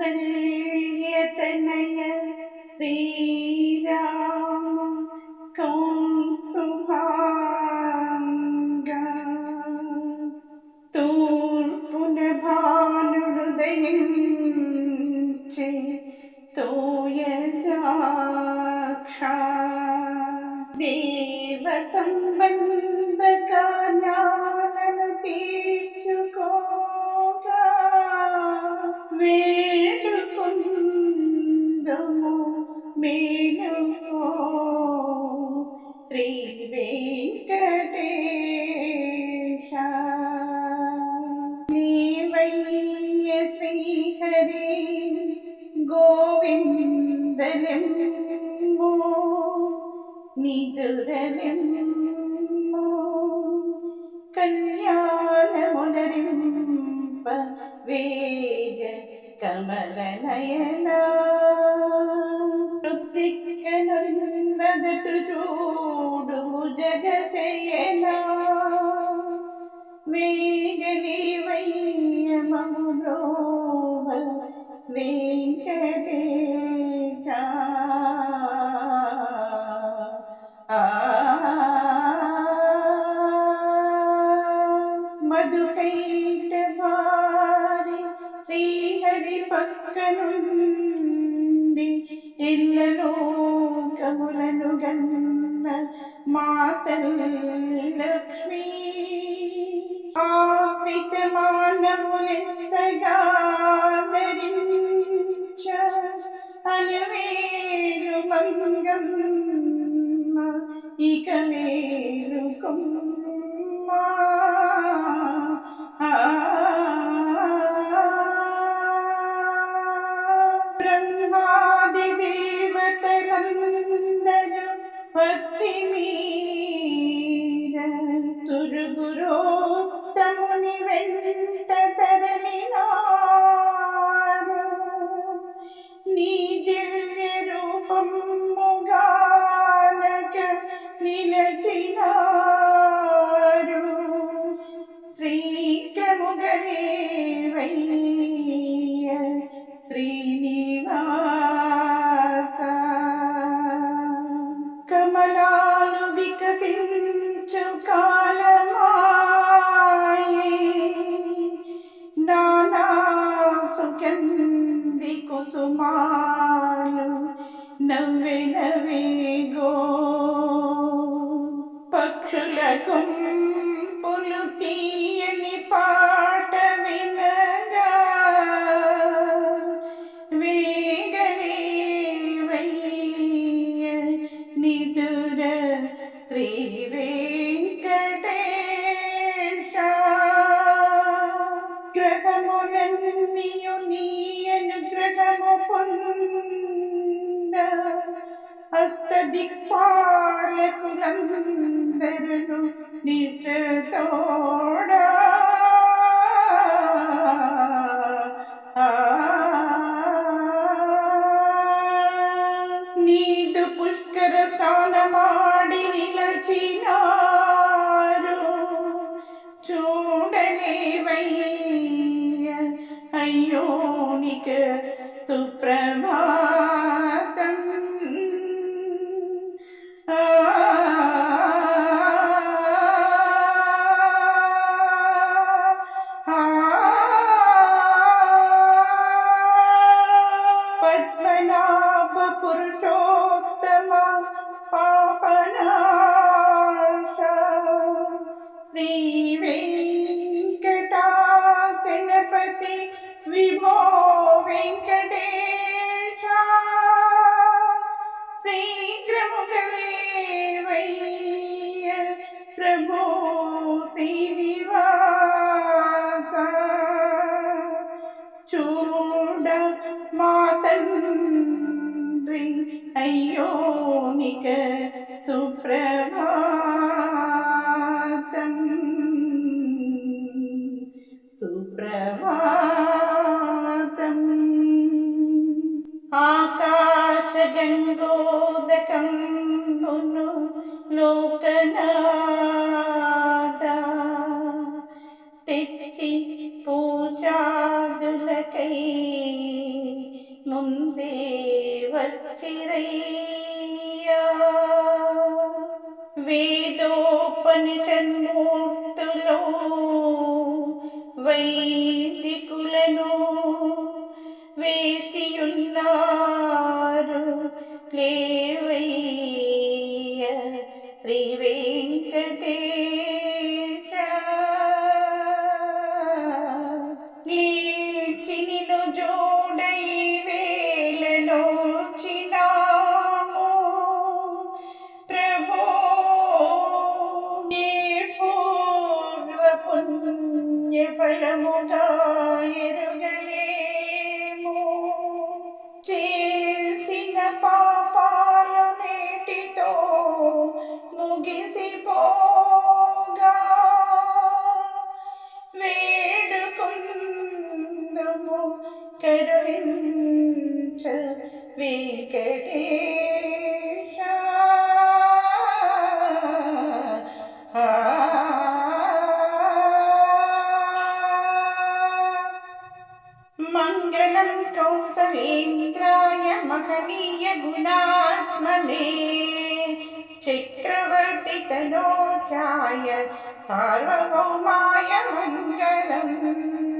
சல்லிய தனய ஸ்ரீ ശ്രീ വെങ്കടേശ നീവയ്യ ശ്രീഹരേ ഗോവിന്ദനം നിതുരലം കല്യാണമുണരും വേഗ കമലനയനാ. ചുറ്റുത്തിക്കനൊരുന്നതട്ടുചൂടുമു ജഗശയന വേഗലി വൈന്യമോദ്രോഹ വെങ്കടേശ മധുകൈട്ട ശ്രീഹരി പക്കനുണ്ടി ഇല്ലലോകമുലനുകന്ന മാതല്ലി ലക്ഷ്മി. ആവൃതമാനമുലിത്തകാതരിച്ച അനുവേലുമംഗം ഇക മേലുക്കും ആ. देवतनन्दन भक्तिमीर तुर्गुरो ദിക്പാലകുലന്തരനു നിട്ടതോടാ శ్రీ వెంకటాచలపతి విభో వెంకటేశ శీఘ్రముగలేవయ్య ప్రభో శ్రీనివాస చూడ మా తండ్రి అయ్యోనిక సుప్రభాతం లోకనాద తెచ్చి పూజాదులకై ముందే వచ్చిరయ్యా వేదోపనిషన్మూర్తులో వైదికులను వేసియున్నారు లే పుణ్య ఫలముగా ఎరుగలేము చేసిన పాపాలు నేటితో ముగిసిపోగా महनीय गुणात्मने। चक्रवर्ति तनोख्याय सार्वभौमाय मङ्गलम्।